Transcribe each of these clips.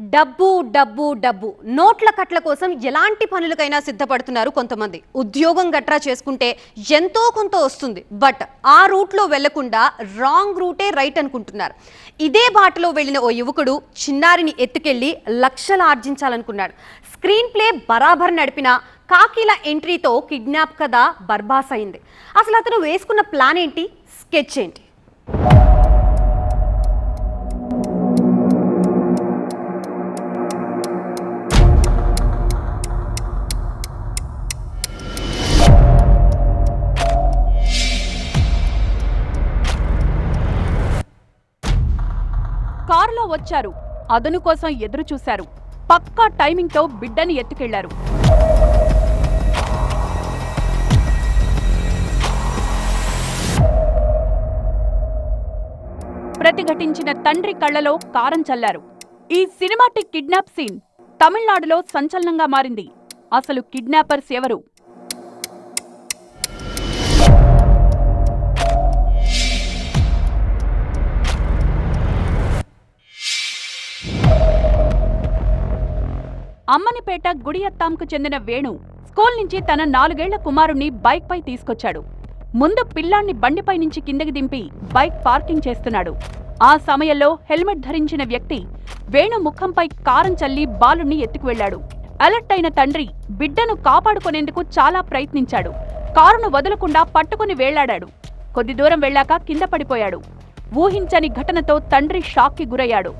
డబ్బు డబ్బు డబ్బు. నోట్ల కట్ల కోసం ఎలాంటి పనులకైనా సిద్ధపడుతున్నారు కొంతమంది. ఉద్యోగం గట్రా చేసుకుంటే ఎంతో కొంత వస్తుంది. బట్ ఆ రూట్లో వెళ్ళకుండా రాంగ్ రూటే రైట్ అనుకుంటున్నారు. ఇదే బాటలో వెళ్ళిన ఓ యువకుడు చిన్నారిని ఎత్తుకెళ్ళి లక్షలు ఆర్జించాలనుకున్నాడు. స్క్రీన్ ప్లే బరాబర్ నడిపిన కాకిల ఎంట్రీతో కిడ్నాప్ కథ బర్బాస్ అయింది. అసలు అతను వేసుకున్న ప్లాన్ ఏంటి? స్కెచ్ ఏంటి? కారులో వచ్చారు. అదను కోసం ఎదురు చూశారు. పక్కా టైమింగ్తో బిడ్డని ఎత్తుకెళ్ళారు. ప్రతిఘటించిన తండ్రి కళ్ళలో కారం చల్లారు. ఈ సినిమాటిక్ కిడ్నాప్ సీన్ తమిళనాడులో సంచలనంగా మారింది. అసలు కిడ్నాపర్స్ ఎవరు? అమ్మనిపేట గుడియత్తాంకు చెందిన వేణు స్కూల్ నుంచి తన నాలుగేళ్ళ కుమారుణ్ణి బైక్ పై తీసుకొచ్చాడు. ముందు పిల్లాన్ని బండిపై నుంచి కిందకి దింపి బైక్ పార్కింగ్ చేస్తున్నాడు. ఆ సమయంలో హెల్మెట్ ధరించిన వ్యక్తి వేణు ముఖంపై కారం చల్లి బాలుణ్ణి ఎత్తుకువెళ్ళాడు అలర్ట్ అయిన తండ్రి బిడ్డను కాపాడుకునేందుకు చాలా ప్రయత్నించాడు. కారును వదలకుండా పట్టుకుని వేళ్ళాడాడు. కొద్ది దూరం వెళ్ళాక కింద పడిపోయాడు. ఊహించని ఘటనతో తండ్రి షాక్కి గురయ్యాడు.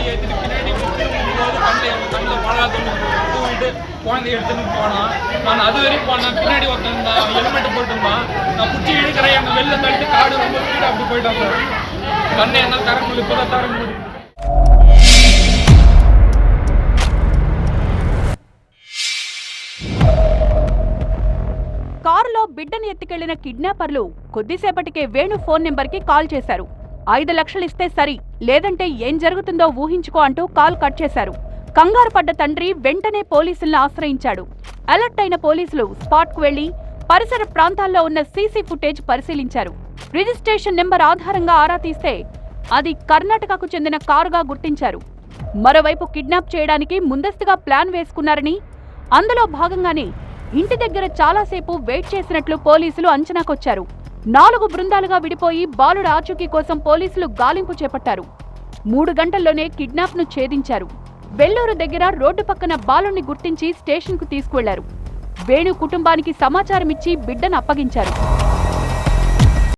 குழந்தை வண்டி ஏற்றிட்டு பின்னாடி போகும்போது கண்ணில் கண்ணில் மழை தூவிட்டு குழந்தைய எடுத்துன்னு போனான் நான் அது வரைக்கும் போனேன் பின்னாடி ஒருத்தன் இருந்தான் ஹெல்மெட் போட்டிருந்தான் நான் பிடிச்சி இழுக்கிறேன் எங்கள் வெளில தள்ளிட்டு காடு ரொம்ப ஸ்பீடாக அப்படி போயிட்டான் சார் கண்ணை என்ன தர முடியும் இப்போ தான் தர முடியும் కారులో బిడ్డని ఎత్తుకెళ్లిన కిడ్నాపర్లు కొద్దిసేపటికే వేణు ఫోన్ నెంబర్కి కాల్ చేశారు ఐదు లక్షలిస్తే సరి లేదంటే ఏం జరుగుతుందో ఊహించుకో అంటూ కాల్ కట్ చేశారు. కంగారు పడ్డ తండ్రి వెంటనే పోలీసులను ఆశ్రయించాడు. అలర్ట్ అయిన పోలీసులు స్పాట్కు వెళ్ళి పరిసర ప్రాంతాల్లో ఉన్న సీసీ ఫుటేజ్ పరిశీలించారు. రిజిస్ట్రేషన్ నెంబర్ ఆధారంగా ఆరా తీస్తే అది కర్ణాటకకు చెందిన కారుగా గుర్తించారు. మరోవైపు కిడ్నాప్ చేయడానికి ముందస్తుగా ప్లాన్ వేసుకున్నారని అందులో భాగంగానే ఇంటి దగ్గర చాలాసేపు వెయిట్ చేసినట్లు పోలీసులు అంచనాకొచ్చారు. నాలుగు బృందాలుగా విడిపోయి బాలుడు ఆచూకీ కోసం పోలీసులు గాలింపు చేపట్టారు. మూడు గంటల్లోనే కిడ్నాప్ను ఛేదించారు. వెల్లూరు దగ్గర రోడ్డు పక్కన బాలుని గుర్తించి స్టేషన్కు తీసుకువెళ్ళారు. వేణు కుటుంబానికి సమాచారం ఇచ్చి బిడ్డను అప్పగించారు.